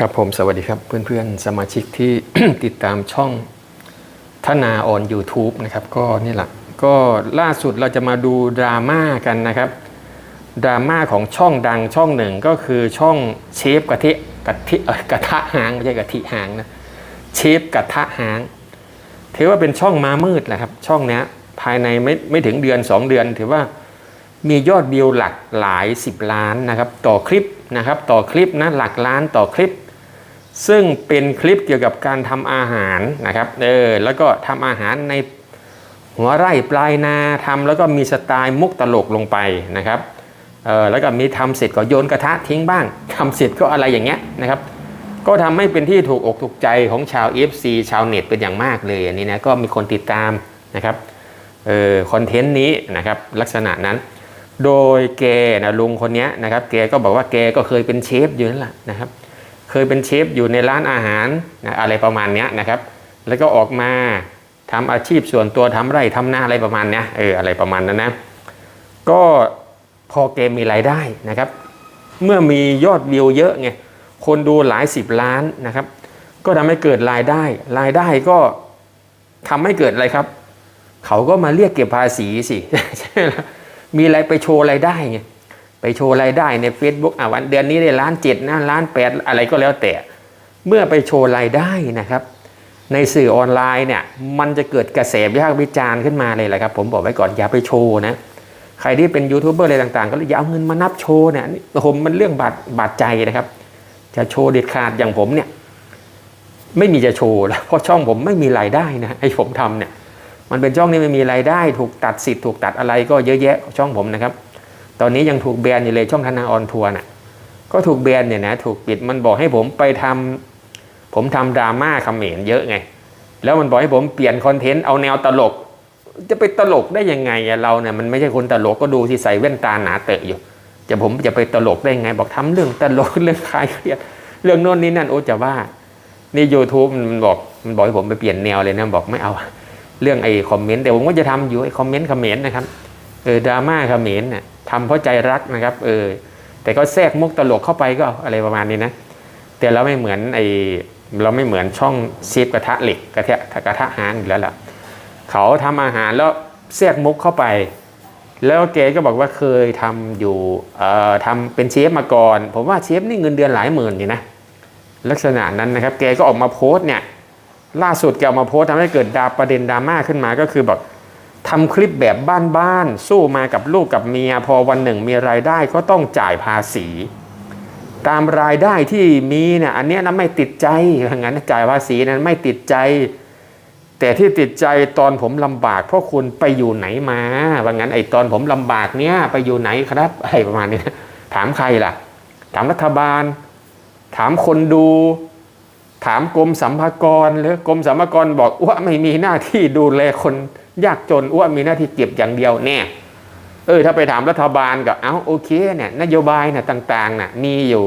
ครับผมสวัสดีครับเพื่อนๆ สมาชิกที่ติดตามช่องทนาออน YouTube นะครับก็นี่แหละก็ล่าสุดเราจะมาดูดราม่ากันนะครับดราม่าของช่องดังช่องหนึ่งก็คือช่องเชฟกะทิกะทิเออกระทะหางไม่ใช่กะทิหางนะเชฟกระทะหางถือว่าเป็นช่องม้ามืดแหละครับช่องนี้ภายในไม่ไม่ถึงเดือน 2 เดือน ถือว่ามียอดวิวหลักหลาย 10 ล้านนะครับต่อคลิปนะครับต่อคลิปนะหลักล้านต่อคลิป ซึ่งเป็นคลิปเกี่ยวกับการทำอาหารนะครับเออแล้วก็ทำอาหารในหัวไร่ปลายนาทำแล้วก็มีสไตล์มุกตลกลงไปนะครับเออแล้วก็มีทำเสร็จก็โยนกระทะทิ้งบ้างทำเสร็จก็อะไรอย่างเงี้ยนะครับ ก็ทำให้เป็นที่ถูกอกถูกใจของชาว FC ชาวเน็ตเป็นอย่างมากเลยอันนี้นะก็มีคนติดตามนะครับเออคอนเทนต์นี้นะครับลักษณะนั้น โดยแกนะลุงคนนี้นะครับแกก็บอกว่าแกก็เคยเป็นเชฟอยู่นั่นแหละนะครับ เคยเป็นเชฟอยู่ในร้านอาหารนะอะไรประมาณนี้นะครับ แล้วก็ออกมาทำอาชีพส่วนตัวทำไร่ทำนาอะไรประมาณนี้เอออะไรประมาณนั้นนะก็พอเกมมีรายได้นะครับ เมื่อมียอดวิวเยอะไงคนดูหลายสิบล้านนะครับ ก็ทำให้เกิดรายได้ รายได้ก็ทำให้เกิดอะไรครับ เขาก็มาเรียกเก็บภาษีสิใช่ไหมมีอะไรไปโชว์รายได้ไง ไปโชว์รายได้ใน Facebook อะวันเดือนนี้ได้ล้านเจ็ดนะล้านแปดอะไรก็แล้วแต่ เมื่อไปโชว์รายได้นะครับ ในสื่อออนไลน์เนี่ยมันจะเกิดกระแสวิพากษ์วิจารณ์ขึ้นมาเลยแหละครับ ผมบอกไว้ก่อนอย่าไปโชว์นะใครที่เป็นยูทูบเบอร์อะไรต่างๆ ก็อย่าเอาเงินมานับโชว์เนี่ยนี่ผมมันเรื่องบาดบาดใจนะครับ จะโชว์เด็ดขาดอย่างผมเนี่ยไม่มีจะโชว์แล้วเพราะช่องผมไม่มีรายได้นะไอ้ผมทำเนี่ยมันเป็นช่องนี้ไม่มีรายได้ ถูกตัดสิทธิ์ถูกตัดอะไรก็เยอะแยะช่องผมนะครับ ตอนนี้ยังถูกแบนอยู่เลยช่องธนาออนทัวร์น่ะก็ถูกแบนเนี่ยนะถูกปิดมันบอกให้ผมไปทำผมทำดราม่าคอมเมนต์เยอะไง แล้วมันบอกให้ผมเปลี่ยนคอนเทนต์เอาแนวตลก จะไปตลกได้ยังไงอะเราเนี่ยมันไม่ใช่คนตลกก็ดูที่ใส่แว่นตาหนาเตอะอยู่ จะผมจะไปตลกได้ไง บอกทำเรื่องตลกเรื่องคลายเครียดเรื่องโน่นนี่นั่นโอ้จะว่านี่ยูทูบมันบอกมันบอกให้ผมไปเปลี่ยนแนวเลยนะบอกไม่เอา เรื่องไอ้คอมเมนต์แต่ผมก็จะทำอยู่ไอ้คอมเมนต์คอมเมนต์นะครับเออดราม่าคอมเมนต์เนี่ย ทำเพราะใจรักนะครับเออแต่ก็แทรกมุกตลกเข้าไปก็อะไรประมาณนี้นะแต่เราไม่เหมือนไอเราไม่เหมือนช่องเชฟกระทะเหล็กกระทะกระทะหางอยู่แล้วล่ะเขาทำอาหารแล้วแทรกมุกเข้าไป แล้วเกก็บอกว่าเคยทำอยู่เอ่อทำเป็นเชฟมาก่อน ผมว่าเชฟนี่เงินเดือนหลายหมื่นนี่นะลักษณะนั้นนะครับแกก็ออกมาโพสต์เนี่ยล่าสุดแกออกมาโพสต์ทำให้เกิดดาประเด็นดราม่าขึ้นมาก็คือแบบ ทำคลิปแบบบ้านๆสู้มากับลูกกับเมีย พอวันหนึ่งมีรายได้ก็ต้องจ่ายภาษี ตามรายได้ที่มีเนี่ยอันนี้นะไม่ติดใจว่างั้นจ่ายภาษีนั้นไม่ติดใจ แต่ที่ติดใจตอนผมลำบากเพราะคุณไปอยู่ไหนมาว่างั้นไอ้ตอนผมลำบากเนี้ยไปอยู่ไหนครับอะไรประมาณนี้ถามใครล่ะ ถามรัฐบาล ถามคนดูถามกรมสัมภากรหรือกรมสัมภากรบอกอ้วไม่มีหน้าที่ดูแลคน ยากจนอ้วนมีหน้าที่เก็บอย่างเดียวแน่เออถ้าไปถามรัฐบาลก็เอ้าโอเคเนี่ยนโยบายเนี่ยต่างๆน่ะมีอยู่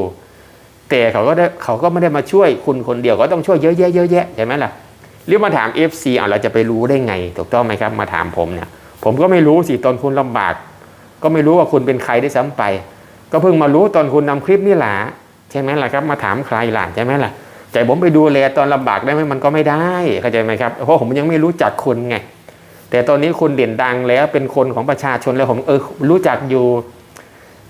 แต่เขาก็ได้เขาก็ไม่ได้มาช่วยคุณคนเดียวก็ต้องช่วยเยอะแยะเยอะแยะใช่ไหมล่ะหรือมาถาม FC อะเราจะไปรู้ได้ไงถูกต้องไหมครับ มาถามผมเนี่ย ผมก็ไม่รู้สิตอนคุณลำบาก ก็ไม่รู้ว่าคุณเป็นใครได้ซ้ำไป ก็เพิ่งมารู้ตอนคุณนำคลิปนี่แหละใช่ไหมล่ะครับ มาถามใครล่ะใช่ไหมล่ะใจผมไปดูแลตอนลำบากได้ไหมมันก็ไม่ได้เข้าใจไหมครับเพราะผมยังไม่รู้จักคุณไง แต่ตอนนี้คุณเด่นดังแล้วเป็นคนของประชาชนแล้วผมเออรู้จักอยู่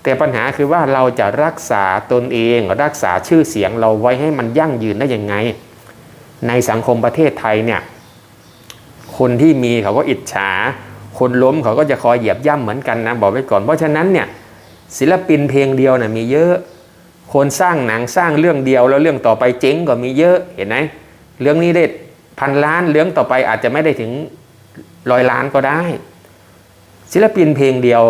แต่ปัญหาคือว่าเราจะรักษาตนเอง รักษาชื่อเสียงเราไว้ให้มันยั่งยืนได้ยังไง ในสังคมประเทศไทยเนี่ยคนที่มีเขาก็อิจฉา คนล้มเขาก็จะคอยเหยียบย่ำเหมือนกันนะบอกไว้ก่อนเพราะฉะนั้นเนี่ยศิลปินเพลงเดียวนะมีเยอะ คนสร้างหนังสร้างเรื่องเดียวแล้วเรื่องต่อไปเจ๊งก็มีเยอะเห็นไหมเรื่องนี้ได้พันล้านเรื่องต่อไปอาจจะไม่ได้ถึง ร้อยล้านก็ได้ ศิลปินเพลงเดียว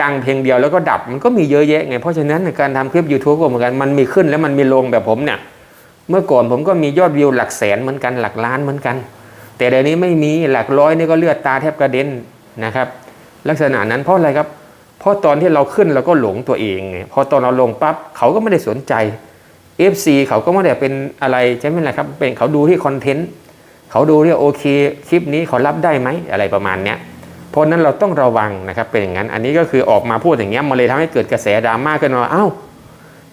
ดังเพลงเดียวแล้วก็ดับมันก็มีเยอะแยะไง เพราะฉะนั้นในการทำคลิป YouTube ก็เหมือนกันมันมีขึ้นแล้วมันมีลงแบบผมเนี่ยเมื่อก่อนผมก็มียอดวิวหลักแสนเหมือนกันหลักล้านเหมือนกัน แต่เดี๋ยวนี้ไม่มีหลักร้อยนี่ก็เลือดตาแทบกระเด็นนะครับ ลักษณะนั้นเพราะอะไรครับ เพราะตอนที่เราขึ้นเราก็หลงตัวเองไงพอตอนเราลงปั๊บเขาก็ไม่ได้สนใจ FC เขาก็ไม่ได้เป็นอะไรใช่ไหมล่ะครับเป็นเขาดูที่คอนเทนต์ เขาดูที่โอเคคลิปนี้เขารับได้ไหมอะไรประมาณเนี้ยเพราะนั้นเราต้องระวังนะครับเป็นอย่างนั้นอันนี้ก็คือออกมาพูดอย่างเงี้ยมันเลยทำให้เกิดกระแสดราม่าขึ้นมาเอ้า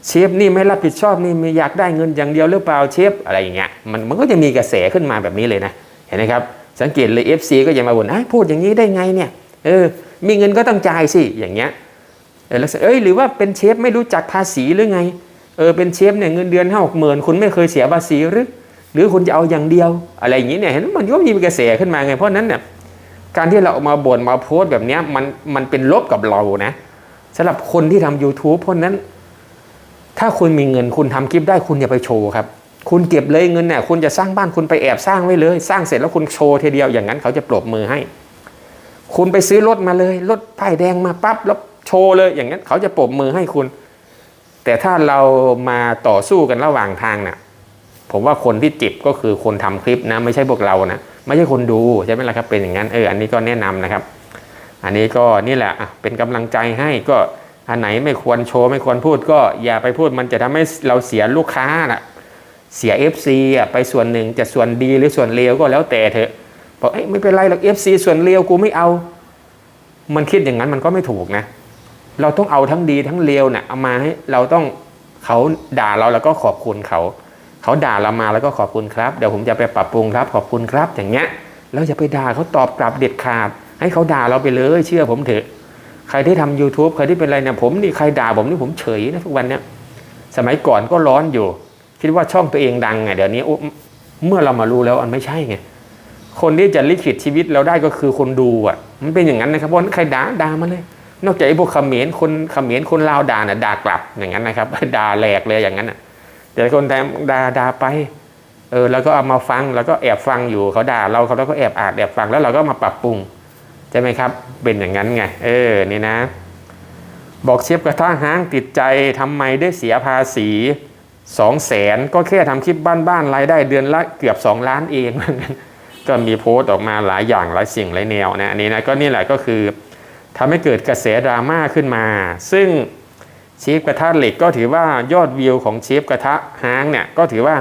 เชฟนี่ไม่รับผิดชอบนี่มีอยากได้เงินอย่างเดียวหรือเปล่าเชฟอะไรอย่างเงี้ยมันมันก็จะมีกระแสขึ้นมาแบบนี้เลยนะเห็นไหมครับสังเกตเลย FC ก็ยังมาบ่นอ้าวพูดอย่างนี้ได้ไงเนี่ยเออมีเงินก็ต้องจ่ายสิอย่างเงี้ยเออแล้วเอ้ยหรือว่าเป็นเชฟไม่รู้จักภาษีหรือไงเออเป็นเชฟเนี่ยเงินเดือนห้าหกหมื่นคุณไม่เคยเสียภาษีหรือ หรือคุณจะเอาอย่างเดียว อะไรอย่างนี้เนี่ยเห็นมมันก็มีกระแสขึ้นมาไง เพราะนั้นเนี่ยการที่เราเอามาบ่นมาโพสต์แบบนี้มันมันเป็นลบกับเรานะสำหรับคนที่ทำ YouTube เพราะนั้น ถ้าคุณมีเงินคุณทำคลิปได้คุณอย่าไปโชว์ครับ คุณเก็บเลยเงินเนี่ยคุณจะสร้างบ้านคุณไปแอบสร้างไว้เลย สร้างเสร็จแล้วคุณโชว์ทีเดียวอย่างนั้นเขาจะปรบมือให้ คุณไปซื้อรถมาเลยรถป้ายแดงมาปั๊บแล้วโชว์เลยอย่างนั้นเขาจะปรบมือให้คุณ แต่ถ้าเรามาต่อสู้กันระหว่างทางน่ะ ผมว่าคนที่จิบก็คือคนทำคลิปนะไม่ใช่พวกเรานะไม่ใช่คนดูใช่ไหมล่ะครับเป็นอย่างนั้นเอออันนี้ก็แนะนำนะครับ อันนี้ก็นี่แหละเป็นกำลังใจให้ก็อันไหนไม่ควรโชว์ไม่ควรพูดก็อย่าไปพูดมันจะทำให้เราเสียลูกค้าน่ะเสีย FC อะไปส่วนหนึ่งจะส่วนดีหรือส่วนเลวก็แล้วแต่เถอะบอกเอ้ยไม่เป็นไรหรอก FC ส่วนเลวกูไม่เอา มันคิดอย่างนั้นมันก็ไม่ถูกนะ เราต้องเอาทั้งดีทั้งเลวเนี่ยเอามาให้เราต้องเขาด่าเราแล้วก็ขอบคุณเขา เขาด่าเรามาแล้วก็ขอบคุณครับ เดี๋ยวผมจะไปปรับปรุงครับ ขอบคุณครับ อย่างเงี้ยแล้วอย่าไปด่าเขาตอบกลับเด็ดขาด ให้เขาด่าเราไปเลยเชื่อผมเถอะ ใครที่ทำ YouTube ใครที่เป็นอะไรเนี่ยผมนี่ใครด่าผมนี่ผมเฉยนะทุกวันเนี้ยสมัยก่อนก็ร้อนอยู่ คิดว่าช่องตัวเองดังไงเดี๋ยวนี้เมื่อเรามารู้แล้วมันไม่ใช่ไงคนที่จะลิขิตชีวิตเราได้ก็คือคนดูอะ มันเป็นอย่างนั้นนะครับเพราะใครด่าด่ามาเลย นอกจากไอ้พวกเขมรคนเขมรคนลาวด่าน่ะด่ากลับอย่างนั้นนะครับด่าแหลกเลยอย่างนั้นอะ แต่คนด่าด่าด่าไปเออแล้วก็เอามาฟังแล้วก็แอบฟังอยู่เขาด่าเราเขาแล้วก็แอบอ่านแอบฟังแล้วเราก็มาปรับปรุงใช่ไหมครับ เป็นอย่างนั้นไงเออนี่นะ บอกเชฟกระทะห้างติดใจทำไมได้เสียภาษีสองแสนก็แค่ทำคลิปบ้านๆรายได้เดือนละเกือบสองล้านเองก็มีโพสต์ออกมาหลายอย่างหลายสิ่งหลายแนวนะอันนี้นะก็นี่แหละก็คือทำให้เกิดกระแสดราม่าขึ้นมา ซึ่ง ชฟกระทะเหล็กก็ถือว่ายอดวิวของเชฟกระทะห้างเนี่ยก็ถือว่า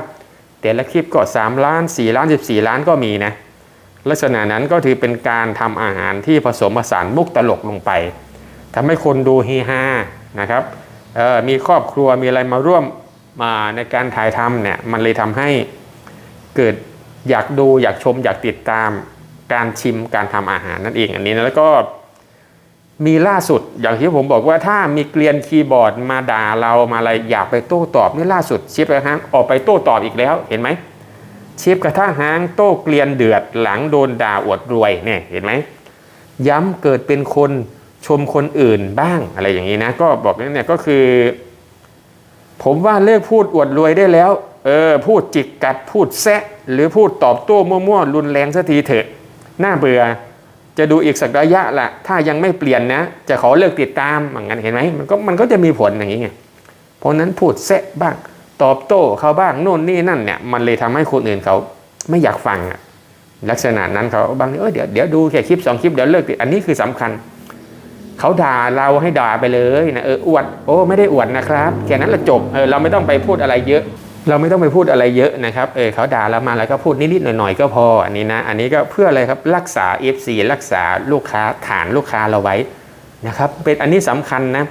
แต่ละคลิปก็ 3 ล้าน 4 ล้าน 14 ล้านก็มีนะลักษณะนั้นก็ถือเป็นการทำอาหารที่ผสมผสานมุกตลกลงไปทำให้คนดูเฮฮานะครับออมีครอบครัวมีอะไรมาร่วมมาในการถ่ายทำเนี่ยมันเลยทำให้เกิดอยากดูอยากชมอยากติดตามการชิมการทำอาหารนั่นเองอันนี้นะแล้วก็ มีล่าสุดอย่างที่ผมบอกว่าถ้ามีเกลียนคีย์บอร์ดมาด่าเรามาอะไรอยากไปโต้ตอบนี่ล่าสุดเชฟกระทะออกไปโต้ตอบอีกแล้วเห็นไหมเชฟกระทะหางโต้เกลียนเดือดหลังโดนด่าอวดรวยเนี่ยเห็นไหมย้ำเกิดเป็นคนชมคนอื่นบ้างอะไรอย่างนี้นะ ก็บอกนี่เนี่ยก็คือ ผมว่าเลิกพูดอวดรวยได้แล้วเออพูดจิกกัดพูดแซะหรือพูดตอบโต้มั่วๆรุนแรงสักทีเถอะน่าเบื่อ จะดูอีกสักระยะละถ้ายังไม่เปลี่ยนนะ จะขอเลิกติดตามอย่างนั้นเห็นไหมมันก็มันก็จะมีผลอย่างนี้ไงเพราะนั้นพูดแซะบ้างตอบโต้เขาบ้างโน่นนี่นั่นเนี่ยมันเลยทำให้คนอื่นเขาไม่อยากฟังอะลักษณะนั้นเขาบางทีเออเดี๋ยวเดี๋ยวดูแค่คลิปสองคลิปเดี๋ยวเลิกติดอันนี้คือสำคัญเขาด่าเราให้ด่าไปเลยนะเอออวดโอ้ไม่ได้อวดนะครับแค่นั้นละจบเออเราไม่ต้องไปพูดอะไรเยอะ เราไม่ต้องไปพูดอะไรเยอะนะครับ เออเขาด่าเรามาแล้วก็พูดนิดๆหน่อยๆก็พอ อันนี้นะ อันนี้ก็เพื่ออะไรครับ รักษา FC รักษาลูกค้าฐานลูกค้าเราไว้นะครับ เป็นอันนี้สำคัญนะ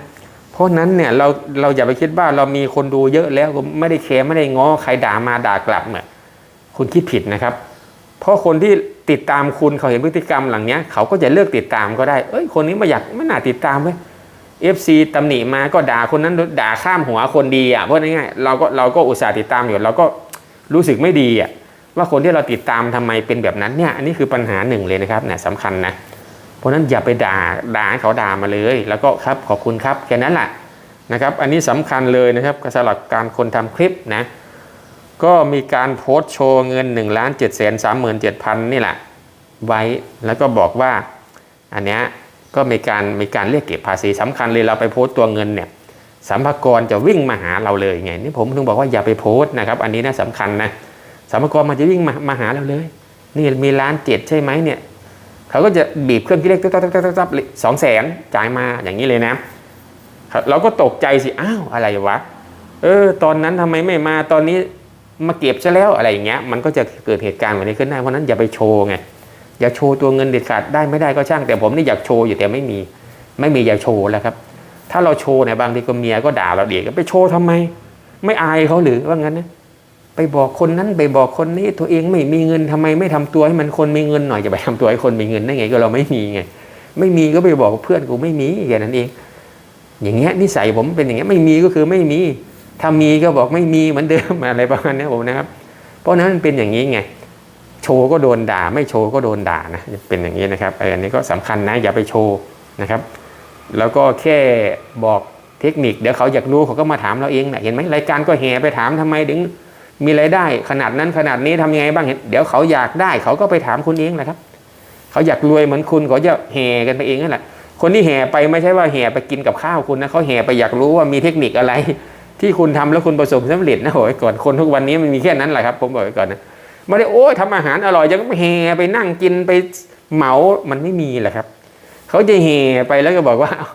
เพราะนั้นเนี่ยเราเราอย่าไปคิดว่าเรามีคนดูเยอะแล้วไม่ได้แคร์ไม่ได้ง้อใครด่ามาด่ากลับเนี่ยคุณคิดผิดนะครับ เพราะคนที่ติดตามคุณเขาเห็นพฤติกรรมหลังเนี้ยเขาก็จะเลิกติดตามก็ได้ เอ้ย คนนี้ไม่อยากไม่น่าติดตามเว้ย FC ตำหนิมาก็ด่าคนนั้นด่าข้ามหัวคนดีอะเพราะง่ายๆเราก็เราก็อุตส่าห์ติดตามอยู่เราก็รู้สึกไม่ดีอะว่าคนที่เราติดตามทำไมเป็นแบบนั้นเนี่ยอันนี้คือปัญหาหนึ่งเลยนะครับเนี่ยสำคัญนะเพราะนั้นอย่าไปด่าด่าเขาด่ามาเลย แล้วก็ครับขอบคุณครับแค่นั้นแหละนะครับอันนี้สำคัญเลยนะครับสำหรับการคนทำคลิปนะก็มีการโพสต์โชว์เงิน1นึ่งล้านเจ็ดแสนสามหมื่นเจ็ดพันนี่แหละไว้แล้วก็บอกว่าอันเนี้ย ก็มีการมีการเรียกเก็บภาษีสำคัญเลยเราไปโพสต์ตัวเงินเนี่ยสัมภากรจะวิ่งมาหาเราเลยไงนี่ผมถึงบอกว่าอย่าไปโพสต์นะครับ อันนี้นะสำคัญนะสัมภากรมันจะวิ่งมามาหาเราเลย นี่มีล้านเจ็ดใช่ไหมเนี่ยเขาก็จะบีบเครื่องคิดเลขตับตับตับตับตับสองแสนจ่ายมาอย่างนี้เลยนะเราก็ตกใจสิอ้าวอะไรวะเออตอนนั้นทำไมไม่มาตอนนี้มาเก็บซะแล้วอะไรอย่างเงี้ยมันก็จะเกิดเหตุการณ์แบบนี้ขึ้นได้เพราะนั้นอย่าไปโชว์ไง อย่าโชว์ตัวเงินเด็ดขาดได้ไม่ได้ก็ช่าง แต่ผมนี่อยากโชว์อยู่แต่ไม่มีไม่มีอยากโชว์แล้วครับ ถ้าเราโชว์เนี่ยบางทีก็เมียก็ด่าเราเด็กไปโชว์ทำไม ไม่อายเขาหรือว่างั้นนะไปบอกคนนั้นไปบอกคนนี้ตัวเองไม่มีเงินทำไมไม่ทำตัวให้มันคนมีเงินหน่อยจะไปทำตัวให้คนมีเงินได้ไงก็เราไม่มีไงไม่มีก็ไปบอกเพื่อนกูไม่มีแค่นั้นเอง อย่างเงี้ยนิสัยผมเป็นอย่างเงี้ยไม่มีก็คือไม่มีถ้ามีก็บอกไม่มีเหมือนเดิมอะไรประมาณนี้ผมนะครับ เพราะนั้นมันเป็นอย่างนี้ไง โชว์ก็โดนด่า ไม่โชว์ก็โดนด่านะเป็นอย่างนี้นะครับเอออันนี้ก็สำคัญนะอย่าไปโชว์นะครับ แล้วก็แค่บอกเทคนิคเดี๋ยวเขาอยากรู้เขาก็มาถามเราเองนะเห็นไหมรายการก็แห่ไปถามทำไมถึงมีรายได้ขนาดนั้นขนาดนี้ทำยังไงบ้างเห็นเดี๋ยวเขาอยากได้เขาก็ไปถามคุณเองแหละครับ เขาอยากรวยเหมือนคุณเขาจะแห่กันไปเองนั่นแหละคนที่แห่ไปไม่ใช่ว่าแห่ไปกินกับข้าวคุณนะเขาแห่ไปอยากรู้ว่ามีเทคนิคอะไร ที่คุณทำแล้วคุณประสบความสำเร็จนะโอ้ยก่อนคนทุกวันนี้มันมีแค่นั้นแหละครับผมบอกไว้ก่อนนะ ไม่ได้โอ้ยทำอาหารอร่อยจะแห่ไปนั่งกินไปเหมามันไม่มีแหละครับ เขาจะแห่ไปแล้วก็บอกว่าเอ้า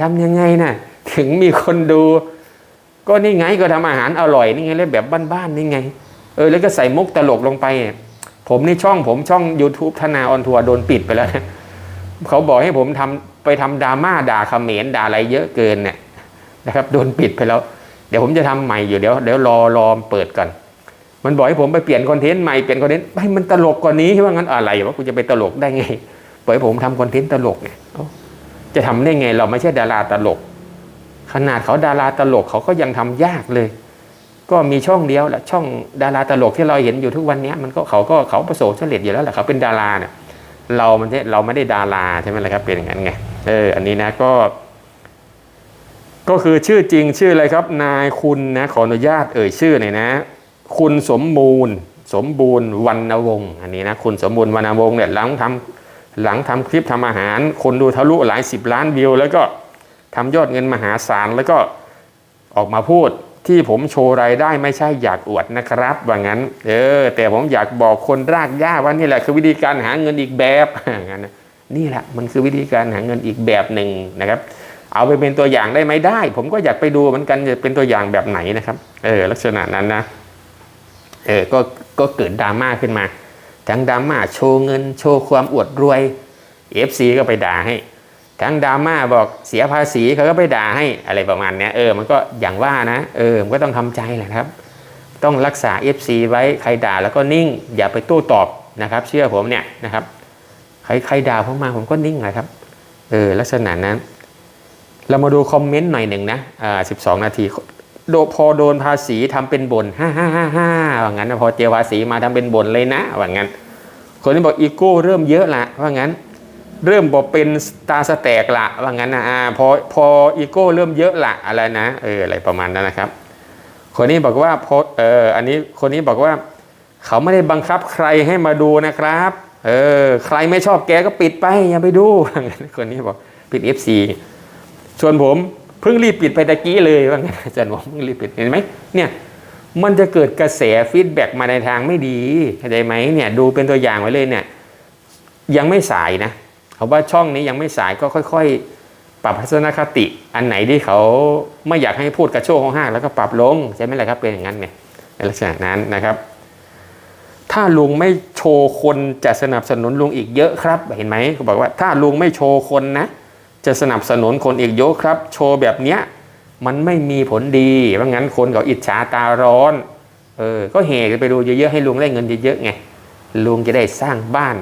ทำยังไงนะ่ะ ถึงมีคนดู ก็นี่ไงก็ทำอาหารอร่อยนี่ไงแล้วแบบบ้านๆนี่ไง เออแล้วก็ใส่มุกตลกลงไป ผมนี่ช่องผมช่อง YouTube ธนาออนทัวร์โดนปิดไปแล้วนะเขาบอกให้ผมทำไปทำดราม่าด่าเขมรด่าอะไรเยอะเกินเนี่ยนะครับ โดนปิดไปแล้ว เดี๋ยวผมจะทำใหม่อยู่เดี๋ยวเดี๋ยวรอรอเปิดก่อน มันบอกให้ผมไปเปลี่ยนคอนเทนต์ใหม่เปลี่ยนคอนเทนต์ให้มันตลกกว่านี้ว่างั้นอะไรวะกูจะไปตลกได้ไงปล่อยให้ผมทำคอนเทนต์ตลกเนี่ยจะทำได้ไงเราไม่ใช่ดาราตลก ขนาดเขาดาราตลกเขาก็ยังทำยากเลย ก็มีช่องเดียวแหละช่องดาราตลกที่เราเห็นอยู่ทุกวันนี้มันก็เขาก็เขาประสบสำเร็จอยู่แล้วแหละเขาเป็นดาราเนี่ยเรามันเราไม่ได้ดาราใช่ไหมล่ะครับเป็นอย่างนั้นไงเอออันนี้นะก็ ก็คือชื่อจริงชื่ออะไรครับ นายคุณนะขออนุญาตเอ่ยชื่อหน่อยนะ คุณสมบูรณ์ สมบูรณ์วรรณวงศ์อันนี้นะคุณสมบูรณ์วรรณวงศ์เนี่ยหลังทำหลังทำคลิปทำอาหาร คนดูทะลุหลายสิบล้านวิว แล้วก็ทำยอดเงินมหาศาลแล้วก็ออกมาพูดที่ผมโชว์รายได้ไม่ใช่อยากอวดนะครับ ว่างั้น เออ แต่ผมอยากบอกคนรากหญ้าว่านี่แหละคือวิธีการหาเงินอีกแบบงั้นนี่แหละมันคือวิธีการหาเงินอีกแบบหนึ่งนะครับ เอาไปเป็นตัวอย่างได้ไหมได้ ผมก็อยากไปดูเหมือนกันจะเป็นตัวอย่างแบบไหนนะครับ เออ ลักษณะนั้นนะ เออก็ก็เกิดดราม่าขึ้นมา ทั้งดราม่าโชว์เงิน โชว์ความอวดรวย FC ก็ไปด่าให้ ทั้งดราม่าบอกเสียภาษีเขาก็ไปด่าให้อะไรประมาณนี้เออมันก็อย่างว่านะเออมันก็ต้องทำใจแหละครับ ต้องรักษา FC ไว้ใครด่าแล้วก็นิ่ง อย่าไปโต้ตอบนะครับ เชื่อผมเนี่ยนะครับ ใครใครด่าผมมาผมก็นิ่งนะครับเออลักษณะนั้นเรามาดูคอมเมนต์หน่อยหนึ่งนะอ่าสิบสองนาที โดพอโดนภาษีทำเป็นบนฮ่าฮ่าฮ่าฮ่าว่างั้นนะพอเจอภาษีมาทำเป็นบนเลยนะว่างั้น คนที่บอกอีโก้เริ่มเยอะละว่างั้น เริ่มบอกเป็นตาสแตกละว่างั้นนะอ่าพอพออีโก้เริ่มเยอะละอะไรนะเอออะไรประมาณนั้นนะครับ คนนี้บอกว่าพอเอออันนี้คนนี้บอกว่า เขาไม่ได้บังคับใครให้มาดูนะครับเออใครไม่ชอบแกก็ปิดไปอย่าไปดูว่างั้นคนนี้บอกปิด FC ส่วนผม เพิ่งรีบปิดไปตะกี้เลยว่างั้นอาจารย์บอกเพิ่งรีบปิดเห็นไหมเนี่ยมันจะเกิดกระแสฟีดแบ็กมาในทางไม่ดีเข้าใจไหมเนี่ยดูเป็นตัวอย่างไว้เลยเนี่ยยังไม่สายนะเขาว่าช่องนี้ยังไม่สายก็ค่อย ๆ ปรับทัศนคติ อันไหนที่เขาไม่อยากให้พูดกระโชกห้างแล้วก็ปรับลงใช่ไหมล่ะครับเป็นอย่างนั้นไงในลักษณะนั้นนะครับ ถ้าลุงไม่โชว์คนจะสนับสนุนลุงอีกเยอะครับ เห็นไหมเขาบอกว่าถ้าลุงไม่โชว์คนนะ จะสนับสนุนคนอีกเยอะครับ โชว์แบบเนี้ยมันไม่มีผลดีว่างั้นคนเขาอิจฉาตาร้อน เออ ก็เหกันไปดูเยอะๆให้ลุงได้เงินเยอะๆไง ลุงจะได้สร้างบ้าน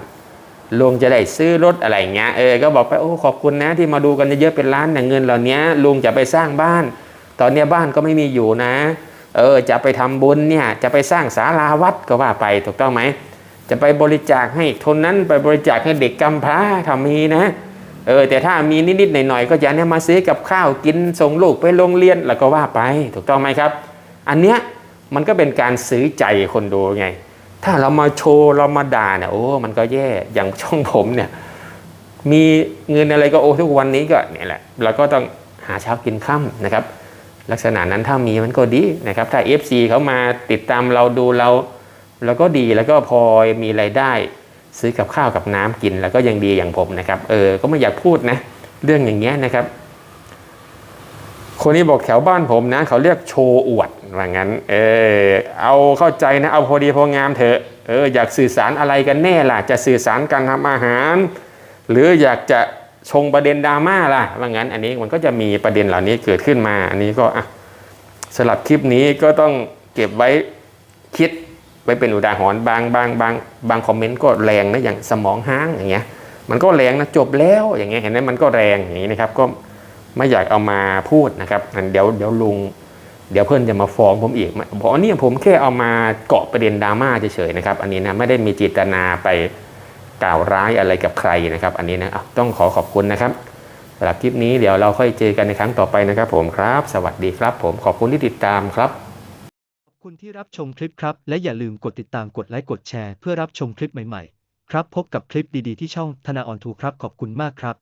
ลุงจะได้ซื้อรถอะไรเงี้ย เออ ก็บอกไปโอ้ขอบคุณนะที่มาดูกันเยอะๆเป็นล้านเนี่ยเงินเหล่านี้ลุงจะไปสร้างบ้าน ตอนเนี้ยบ้านก็ไม่มีอยู่นะ เออ จะไปทำบุญเนี่ย จะไปสร้างศาลาวัดก็ว่าไปถูกต้องไหม จะไปบริจาคให้คนนั้นไปบริจาคให้เด็กกำพร้าถ้ามีนะ เออแต่ถ้ามีนิดๆหน่อยๆก็จะเนี่ยมาซื้อกับข้าวกินส่งลูกไปโรงเรียนแล้วก็ว่าไปถูกต้องไหมครับ อันเนี้ยมันก็เป็นการซื้อใจคนดูไง ถ้าเรามาโชว์เรามาด่าเนี่ยโอ้มันก็แย่อย่างช่องผมเนี่ยมีเงินอะไรก็โอ้ทุกวันนี้ก็เนี่ยแหละเราก็ต้องหาเช้ากินค่ำนะครับ ลักษณะนั้นถ้ามีมันก็ดีนะครับ ถ้า FC เขามาติดตามเราดูเราเราก็ดีแล้วก็พอมีรายได้ ซื้อกับข้าวกับน้ำกินแล้วก็ยังดีอย่างผมนะครับเออก็ไม่อยากพูดนะ เรื่องอย่างเงี้ยนะครับ คนนี้บอกแถวบ้านผมนะ เขาเรียกโชว์อวดว่างั้นเออเอาเข้าใจนะเอาพอดีพองามเถอะเอออยากสื่อสารอะไรกันแน่ล่ะ จะสื่อสารการทำอาหาร หรืออยากจะชงประเด็นดราม่าล่ะว่างั้นอันนี้มันก็จะมีประเด็นเหล่านี้เกิดขึ้นมา อันนี้ก็อะสลับคลิปนี้ก็ต้องเก็บไว้คิด ไว้เป็นอุทาหรณ์บางบางบางบางคอมเมนต์ก็แรงนะอย่างสมองห้างอย่างเงี้ยมันก็แรงนะจบแล้วอย่างเงี้ยเห็นไหมมันก็แรงอย่างนี้นะครับก็ไม่อยากเอามาพูดนะครับอันเดี๋ยวเดี๋ยวลุงเดี๋ยวเพื่อนจะมาฟ้องผมอีกบอกว่าเนี่ผมแค่เอามาเกาะประเด็นดราม่าเฉยๆนะครับ อันนี้นะไม่ได้มีเจตนาไปกล่าวร้ายอะไรกับใครนะครับ อันนี้นะต้องขอขอบคุณนะครับสำหรับคลิปนี้เดี๋ยวเราค่อยเจอกันในครั้งต่อไปนะครับ ผมครับ สวัสดีครับ ผมขอบคุณที่ติดตามครับ คุณที่รับชมคลิปครับ และอย่าลืมกดติดตามกดไลค์กดแชร์เพื่อรับชมคลิปใหม่ๆ ครับ พบกับคลิปดีๆที่ช่องธนาออนทูครับขอบคุณมากครับ